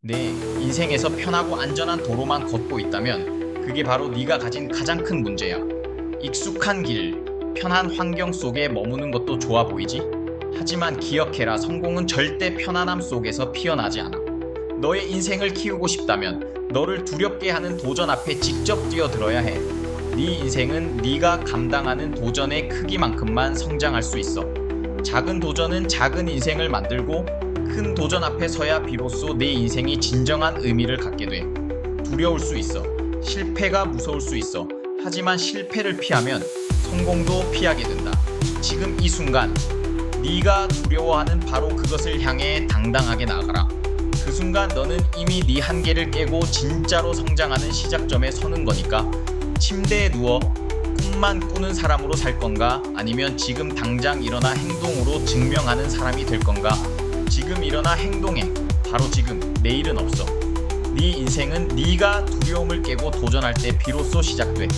내 인생에서 편하고 안전한 도로만 걷고 있다면 그게 바로 네가 가진 가장 큰 문제야. 익숙한 길, 편한 환경 속에 머무는 것도 좋아 보이지? 하지만 기억해라 성공은 절대 편안함 속에서 피어나지 않아. 너의 인생을 키우고 싶다면 너를 두렵게 하는 도전 앞에 직접 뛰어들어야 해. 네 인생은 네가 감당하는 도전의 크기만큼만 성장할 수 있어. 작은 도전은 작은 인생을 만들고 큰 도전 앞에 서야 비로소 내 인생이 진정한 의미를 갖게 돼. 두려울 수 있어. 실패가 무서울 수 있어. 하지만 실패를 피하면 성공도 피하게 된다. 지금 이 순간 네가 두려워하는 바로 그것을 향해 당당하게 나아가라. 그 순간 너는 이미 네 한계를 깨고 진짜로 성장하는 시작점에 서는 거니까 침대에 누워 꿈만 꾸는 사람으로 살 건가 아니면 지금 당장 일어나 행동으로 증명하는 사람이 될 건가 지금 일어나 행동해. 바로 지금. 내일은 없어. 네 인생은 네가 두려움을 깨고 도전할 때 비로소 시작돼